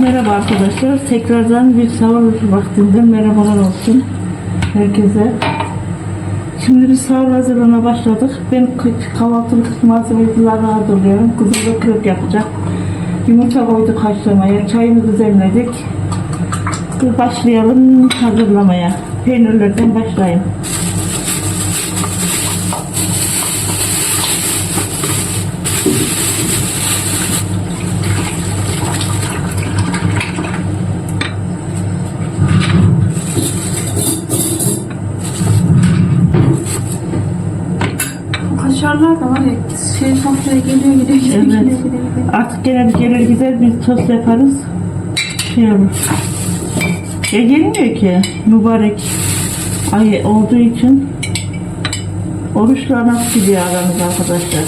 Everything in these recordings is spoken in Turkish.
Merhaba arkadaşlar. Tekrardan bir sahur vaktinde merhabalar olsun herkese. Şimdi biz sahur hazırlığına başladık. Ben kahvaltılık malzemeleri hazırlıyorum. Kızım da kürek yapacak. Yumurta koyduk haşlamaya. Çayımızı demledik. Dur başlayalım hazırlamaya. Peynirlerden başlayayım. Kaşarlar da var ya şey sofraya geliyor gidiyor gidiyor Evet. gidiyor gidiyor. gidiyor. Artık gelir gelir gider bir tost yaparız. Şey olur. Ya gelmiyor ki mübarek ay olduğu için oruçla nasıl gidiyor aramız arkadaşlar.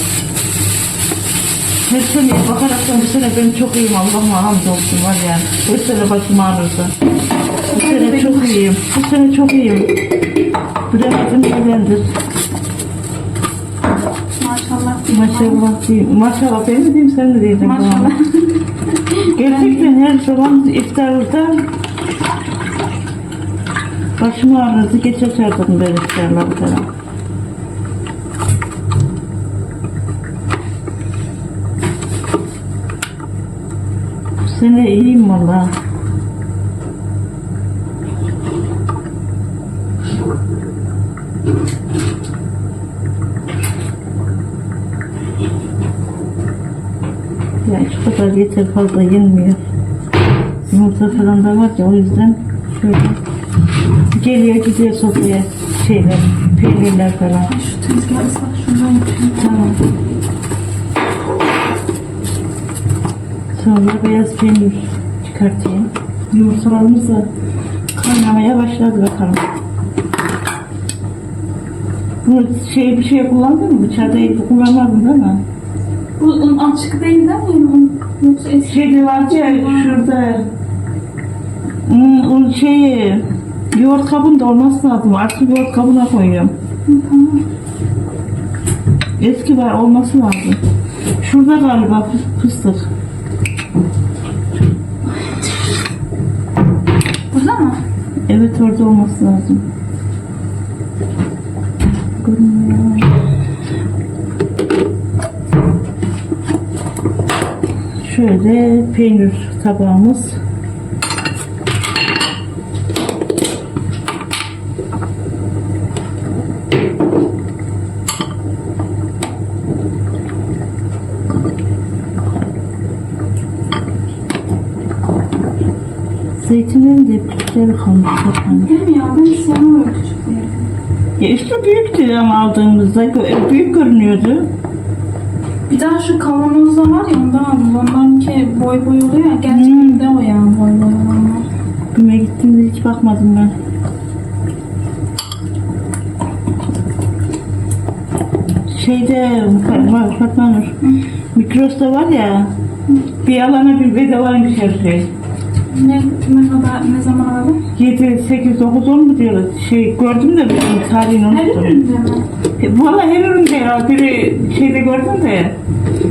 Her sene bakaraktan bu sene ben çok iyiyim Allah'ıma hamdolsun var yani. Her sene başım ağrırdı. Bu sene çok iyiyim. Bu sene çok iyiyim. Bilemedim nedendir. Maşallah. Diyeyim. Maşallah ben mi diyeyim sen mi diyeceksin? Maşallah. Gerçekten her zaman iftarda başım ağrırdı. Geç açardım ben iftarları falan. Bu sene iyiyim valla. Ya şu kadar yeter fazla yenmiyor. Yumurta falan da var ya o yüzden şöyle geliyor gidiyor sofraya şeyler, peynirler falan. Şu tezgahı ıslak şundan. Tamam. Sonra beyaz peynir çıkartayım. Yumurtalarımız da kaynamaya başladı bakalım. Bunu şey bir şey kullandın mı? Bıçağı kullanmadın değil mi? Bu un açık değil değil mi? Un- Yoksa eski. Şey var ya şurada hmm, onun şeyi yoğurt kabında olması lazım. Artık yoğurt kabına koyuyorum. Tamam. Eski var olması lazım. Şurada galiba fı- fıstık. Burada mı? Evet orada olması lazım. Şöyle peynir tabağımız. Zeytinlerin de küçükleri kalmış. Değil mi ya? Ben hiç sevmiyorum küçükleri. Ya işte büyüktü ama aldığımızda büyük görünüyordu. Bir daha şu kavanozda var ya ondan aldım. Onlarınki boy boy oluyor ya. Gerçekten Hmm. de o ya boy boy olanlar. Güme gittiğimde hiç bakmadım ben. Şeyde Fatma Fatma Nur, Mikros'ta var ya bir alana bir bedavaymış her şey. Ne, ne kadar, ne zaman aldın? 7, 8, 9, 10 mu diyorlar? Şey gördüm de ben tarihini Her unuttum. üründe mi? E, Valla her üründe herhalde biri şeyde gördüm de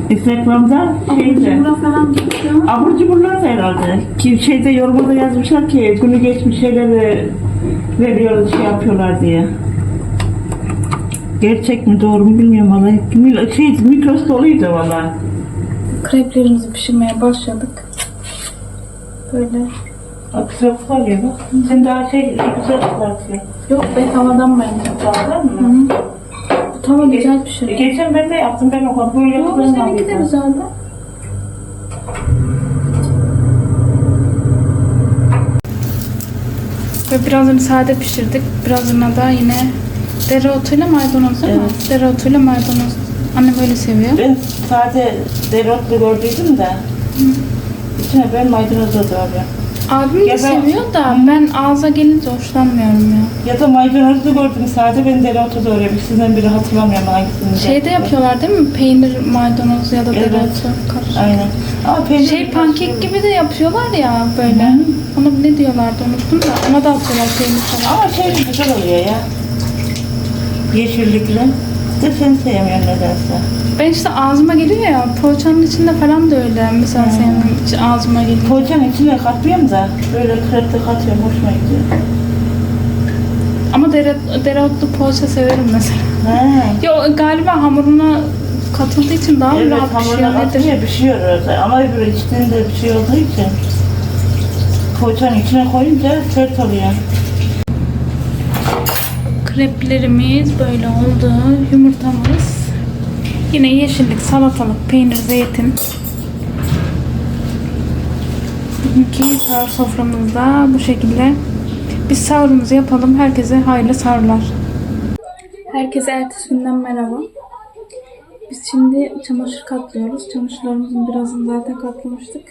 Instagram'da şeyde. Bura falan gidiyor. Abur cuburlar da herhalde. Ki şeyde yorumda yazmışlar ki günü geçmiş şeyleri veriyor şey yapıyorlar diye. Gerçek mi doğru mu bilmiyorum valla. Şey, mikros doluydu valla. Kreplerimizi pişirmeye başladık. Böyle. Güzel var ya bak. Sen daha şey güzel çıkartıyor. Yok be tavadan bence. Hı mı? hı. Bu tava güzel pişiriyor. Geçen ben de yaptım ben o kadar böyle Yok yapılan seninki de güzeldi. Ve birazını sade pişirdik. Birazını da yine dereotuyla maydanoz değil mi? Evet. Dereotuyla maydanoz. Annem öyle seviyor. Ben sade dereotlu gördüydüm de. İçine ben maydanoz da doğruyorum. Abim de Ya ben- seviyor da ben ağza gelince hoşlanmıyorum ya. Ya da maydanozlu gördüm sadece ben dereotu doğruyorum. Sizden biri hatırlamıyorum hangisini. Şeyde yapıyorlar değil mi? Peynir, maydanoz ya da Evet. dereotu karışık. Aynen. Ama peynir Şey pankek gibi de yapıyorlar ya böyle. Ona ne diyorlardı unuttum da. Ona da atıyorlar peynir falan. Ama şey güzel oluyor ya. Yeşillikle. İşte seni sevmiyorum nedense. Ben işte ağzıma geliyor ya poğaçanın içinde falan da öyle. Mesela senin hiç ağzıma geliyor. Poğaçanın içine katmıyorum da böyle krepte katıyorum hoşuma gidiyor. Ama dere, dereotlu poğaça severim mesela. He. Ya o galiba hamuruna katıldığı için daha Evet rahat pişiyor hamuruna nedir? katınca pişiyor öyle. Ama öbür içtiğinde bir şey olduğu için poğaçanın içine koyunca sert oluyor. Kreplerimiz böyle oldu. Yumurtamız. Yine yeşillik, salatalık, peynir, zeytin. Bugünkü sahur soframızda bu şekilde. Biz sahurumuzu yapalım. Herkese hayırlı sahurlar. Herkese ertesi günden merhaba. Biz şimdi çamaşır katlıyoruz. Çamaşırlarımızın birazını zaten katlamıştık.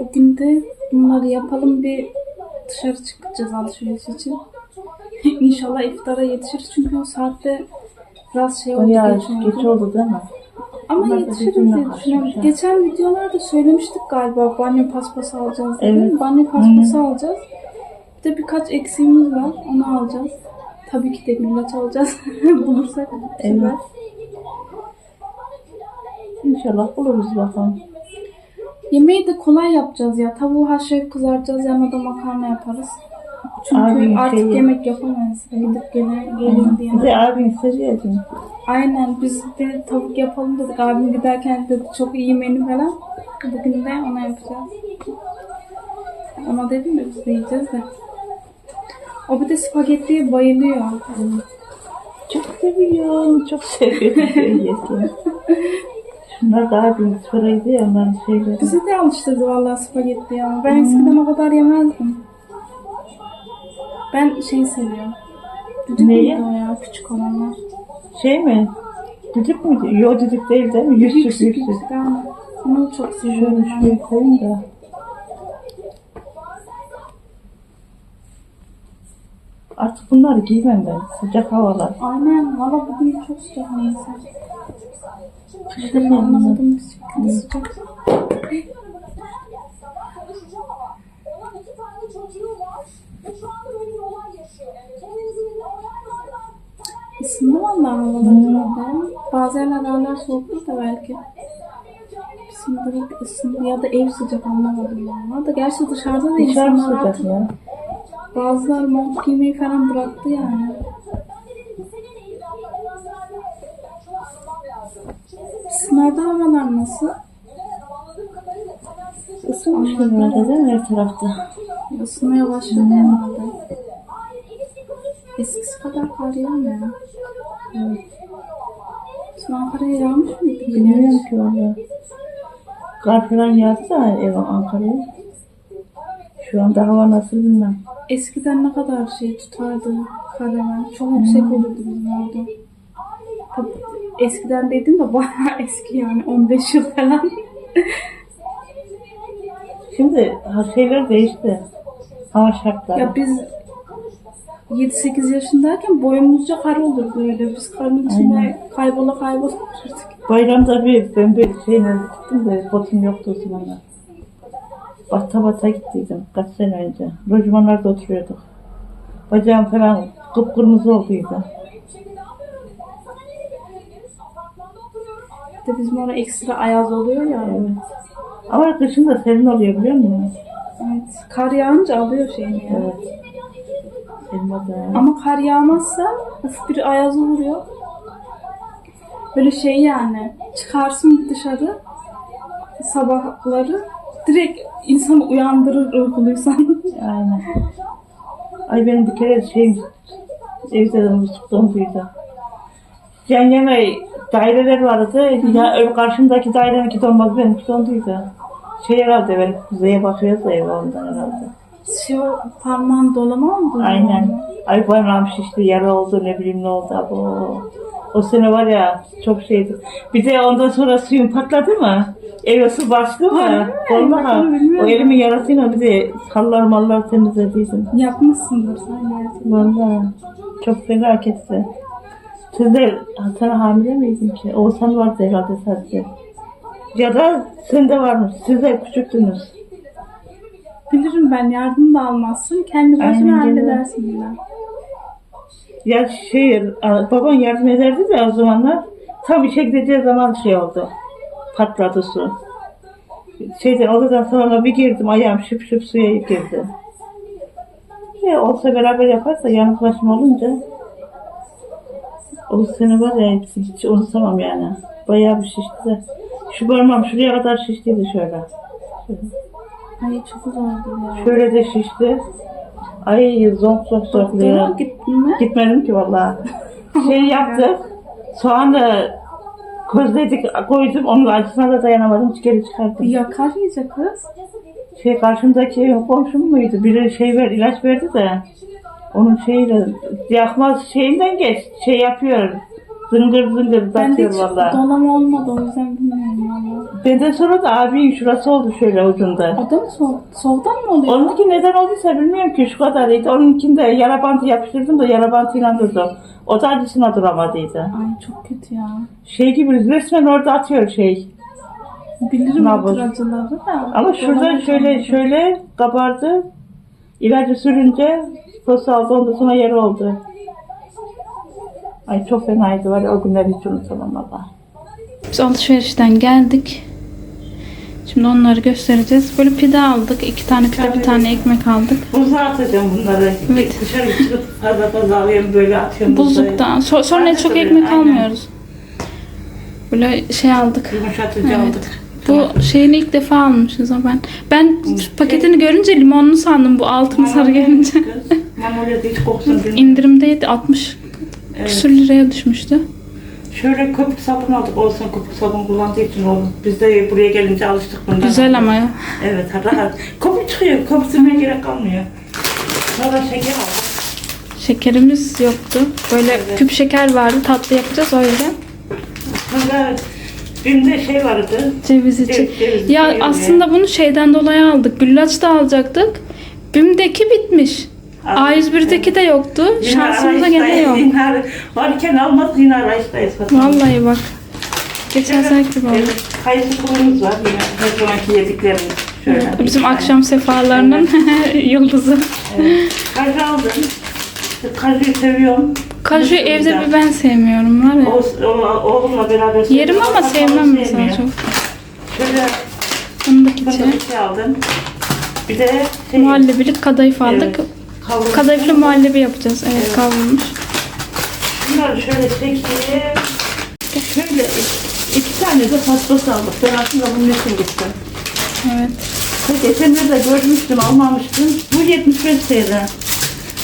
Bugün de bunları yapalım bir dışarı çıkacağız alışveriş için. İnşallah iftara yetişiriz çünkü o saatte biraz şey oldu. Bayağı geç oldu. geç oldu değil mi? Ama Bunlar yetişiriz diye düşünüyorum. karşılaşacak. Geçen videolarda söylemiştik galiba banyo paspası alacağız. Evet. Banyo paspası alacağız. Bir de birkaç eksiğimiz var. Onu alacağız. Tabii ki de güllaç alacağız. Bulursak. bu Evet. sefer. İnşallah buluruz bakalım. Yemeği de kolay yapacağız ya. Tavuğu haşlayıp kızartacağız. Yanına da makarna yaparız. Çünkü Abi, artık şey- yemek yapamayız. Gidip gele, gelin diye. Bir de abin isteyecektin. Aynen biz de tavuk yapalım dedik. Abim giderken dedi çok iyi menü falan. Bugün de ona yapacağız. Ona dedim de biz de yiyeceğiz de. O bir de spagettiye bayılıyor. Çok seviyorum, çok seviyorum. Yesin. Şunlar da abin sıraydı ya onların şeyleri. Bizi de alıştırdı vallahi spagettiye ama ben eskiden o kadar yemezdim. Ben şey seviyorum. Düdük Neyi? müydü o ya küçük olanlar? Şey mi? Düdük mü? Yo düdük değil değil mi? Yüzsüz yüzsüz. yüksek aynen. Onu çok seviyorum. Şöyle ben. şuraya koyayım da. Artık bunları giymem ben. Sıcak havalar. Aynen. Valla bugün çok sıcak neyse. Ben kalmaz. anlamadım sıcak. Onun iki tane çocuğu var ve şu anda böyle bir olay yaşıyor. Televizyonda olaylardan Isındı vallahi havalar hmm. Bazı yerler hala soğuktur da belki. Direkt ısındı ya da ev sıcak anlamadım valla da. Gerçi dışarıda da insanlar sıcak artık ya. bazıları mont giymeyi falan bıraktı yani. Sizin orada havalar nasıl? Isınmış herhalde değil mi her tarafta? Isınmaya başladı herhalde. Eskisi kadar kar yağmıyor. Evet. Sizin Ankara'ya yağmış mıydı? Bilmiyorum ki valla. Kar falan yağdı da ev Ankara'ya. Şu anda hava nasıl bilmem. Eskiden ne kadar şey tutardı karavan. Çok yüksek olurdu bizim orada. Eskiden dedim de bayağı eski yani 15 yıl falan. Şimdi şeyler değişti. Hava şartları. ya biz 7-8 yaşındayken boyumuzca kar olurdu öyle. Biz karın içinde kaybola kaybola dururduk. Bayramda bir ben bir şeyle gittim de botum yoktu o zamanlar. Bata bata gittiydim kaç sene önce. Lojmanlarda oturuyorduk. Bacağım falan kıpkırmızı olduydu. Bir de bizim orada ekstra ayaz oluyor ya. Evet. Ama kışın da serin oluyor biliyor musun? Evet. Kar yağınca alıyor şeyini ya. Evet. Elma da. Ama kar yağmazsa hafif bir ayaz vuruyor. Böyle şey yani çıkarsın dışarı sabahları direkt insanı uyandırır uykuluysan. Aynen. Ay benim bir kere şey evde de musluk donduydu. Yan yana daireler vardı. Ya öbür karşımdaki daireninki donmaz benimki donduydu. Şey herhalde ben kuzeye bakıyoruz da ev ondan herhalde. O parmağın dolama mı? bu? Aynen. Ay parmağım şişti, yara oldu, ne bileyim ne oldu. Bu. O sene var ya çok şeydi. Bir de ondan sonra suyun patladı mı? Eve su bastı mı? Vallahi Bak, onu bilmiyorum. o elimin yarasıyla bir de kallar mallar temizlediydim. Yapmışsındır sen gerçekten. Vallahi çok felaketti. Siz de sen hamile miydin ki? Oğuzhan vardı herhalde sadece. Ya da sen de varmış. Siz de küçüktünüz. Bilirim ben yardım da almazsın. Kendi başına Aynen, halledersin bile. ya şey baban yardım ederdi de o zamanlar tam işe gideceği zaman şey oldu. Patladı su. Şeyden odadan sonra bir girdim ayağım şıp şıp suya girdi. Ya olsa beraber yaparsa yalnız başıma olunca o sene var ya hiç unutamam yani. Bayağı bir şişti de. Şu parmağım şuraya kadar şiştiydi şöyle. Ay çok zordu ya. Şöyle de şişti. Ay zonk zonk zorluyor. Doktora gittin mi? Gitmedim ki vallahi. Şey yaptık. Soğanı közledik koydum. Onun acısına da dayanamadım. Geri çıkardım. Yakar iyice kız. Şey karşımdaki komşum muydu? Biri şey ver, ilaç verdi de. Onun şeyiyle yakmaz şeyinden geç. Şey yapıyor. Zıngır zıngır Ben de batıyor hiç vallahi. donama olmadı o yüzden bilmiyorum valla. Benden sonra da abinin şurası oldu şöyle ucunda. O da mı soğuk? Soğuktan mı oluyor? Onunki neden olduysa bilmiyorum ki şu kadarıydı. Onunkinde yara bantı yapıştırdım da yara bantıyla durdum. O da acısına duramadıydı. Ay çok kötü ya. Şey gibi resmen orada atıyor şey. Bilirim Nabız. bu tür acıları da. Ama şurada şöyle şöyle kabardı. İlacı sürünce posu aldı ondan sonra yara oldu. Ay çok fenaydı var o günleri hiç unutamam valla. Biz alışverişten geldik. Şimdi onları göstereceğiz. Böyle pide aldık. iki tane pide, bir tane ekmek aldık. Buzluğa atacağım bunları. Evet. Dışarı çıkıp fazla fazla alıyorum böyle atıyorum. Buzluktan. So- sonra Aynen çok ekmek aynen. almıyoruz. Böyle şey aldık. Yumuşatıcı Evet. aldık. Bu şeyini ilk defa almışız ama ben. Ben paketini görünce limonlu sandım bu altın sarı gelince. İndirimdeydi 60 Evet. küsür liraya düşmüştü. Şöyle köpük sabun aldık. Olsun köpük sabun kullandığı için oğlum. Biz de buraya gelince alıştık bundan. Güzel ama ya. Evet rahat. Köpük çıkıyor. Köpük sürmeye gerek kalmıyor. Sonra şeker aldık. Şekerimiz yoktu. Böyle küp şeker vardı. Tatlı yapacağız o yüzden. Sonra Bim'de şey vardı. Ceviz için. Evet, ceviz Ya koyuyor aslında bunu şeyden dolayı aldık. Güllaç da alacaktık. BİM'deki bitmiş. A101'deki de yoktu. Şansımıza gene yok. Yine ar- varken almadık yine arayıştayız. Vallahi bak. Geçen sene gibi oldu. Evet, kayısı kulumuz var yine her zamanki yediklerimiz. Şöyle. Bizim tane. akşam sefalarının yıldızı. Evet. Kaju aldım. Kaju'yu seviyorum. Mısır'da. evde bir ben sevmiyorum var ya. O, o, oğlumla beraber Yerim ama Hatta sevmem onu mesela sevmiyor. çok. Şöyle Fındık içi. fındık içi aldım. Bir de şey, Muhallebilik kadayıf aldık. Evet. kavrulmuş. Kadayıflı muhallebi yapacağız. Evet kavrulmuş. Bunları şöyle çekeyim. Şöyle iki tane de pastası aldık. Ben aslında bunun için gittim. Evet. Geçenlerde görmüştüm, almamıştım. Bu 75 TL.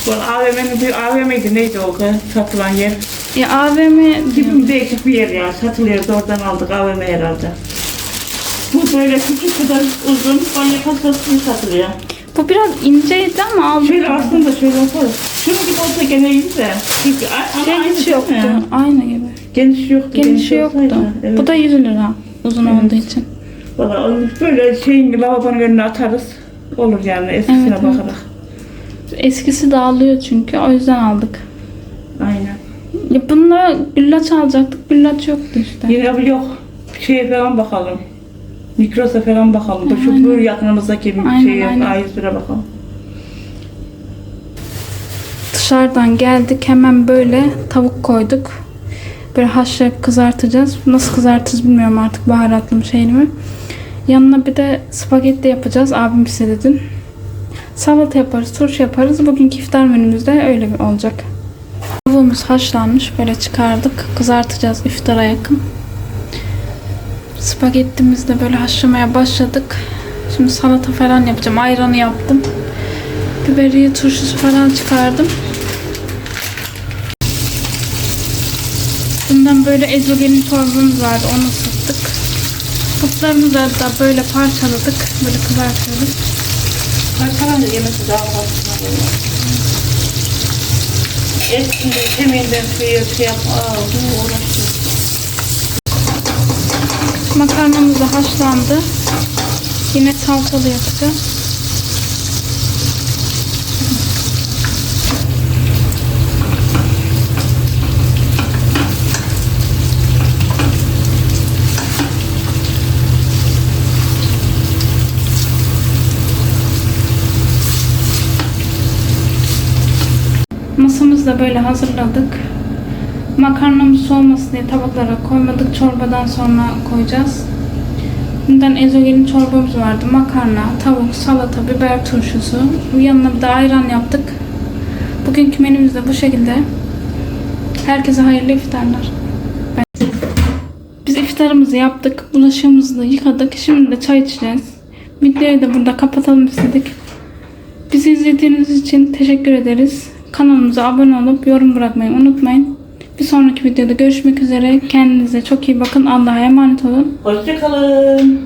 Bu AVM'nin bir AVM'ydi neydi o kız? Satılan yer. Ya AVM. Gibi değişik bir yer ya. Satılıyordu oradan aldık AVM herhalde. Bu böyle küçük kadar uzun banyo kasası satılıyor. Bu biraz inceydi ama aldık. Şöyle aslında şöyle yaparız. Şunun gibi olsa gene iyi de. Çünkü ama Şey aynı değil yoktu. mi? Aynı gibi. Geniş yoktu. Genişi yoktu. olsaydı, Evet. Bu da 100 lira uzun olduğu için. Valla onu böyle şeyin lavabonun önüne atarız. Olur yani eskisine Evet, evet. bakarak. Eskisi dağılıyor çünkü o yüzden aldık. Aynen. Ya bununla güllaç alacaktık. Güllaç yoktu işte. Yine bir yok. Şeye falan bakalım. Mikros'a falan bakalım. Bu şu bu yakınımızdaki bir Aynen, şeye aynen. A101'e bakalım. Dışarıdan geldik hemen böyle tavuk koyduk. Böyle haşlayıp kızartacağız. Nasıl kızartırız bilmiyorum artık baharatlı mı şeyli mi. Yanına bir de spagetti yapacağız. Abim istedi dün. Salata yaparız, turşu yaparız. Bugünkü iftar menümüzde öyle olacak. Tavuğumuz haşlanmış. Böyle çıkardık. Kızartacağız iftara yakın. Spagettimizi de böyle haşlamaya başladık. Şimdi salata falan yapacağım. Ayranı yaptım. Biberiye turşusu falan çıkardım. Bundan böyle ezogelin torbamız vardı. Onu ısıttık. Butlarımızı da böyle parçaladık. Böyle kızartıyoruz. Parçalan da yemesi daha fazla oluyor. Eskinde kemiğinden suyu şey yap. Uğraşıyor. Makarnamız da haşlandı. Yine salçalı yapacağız. Masamız Soframızı da böyle hazırladık. Makarnamız soğumasın diye tabaklara koymadık. Çorbadan sonra koyacağız. Bundan ezogelin çorbamız vardı. Makarna, tavuk, salata, biber turşusu. Yanına bir de ayran yaptık. Bugünkü menümüz de bu şekilde. Herkese hayırlı iftarlar. Biz iftarımızı yaptık. Bulaşığımızı da yıkadık. Şimdi de çay içeceğiz. Videoyu da burada kapatalım istedik. Bizi izlediğiniz için teşekkür ederiz. Kanalımıza abone olup yorum bırakmayı unutmayın. Bir sonraki videoda görüşmek üzere. Kendinize çok iyi bakın. Allah'a emanet olun. Hoşçakalın.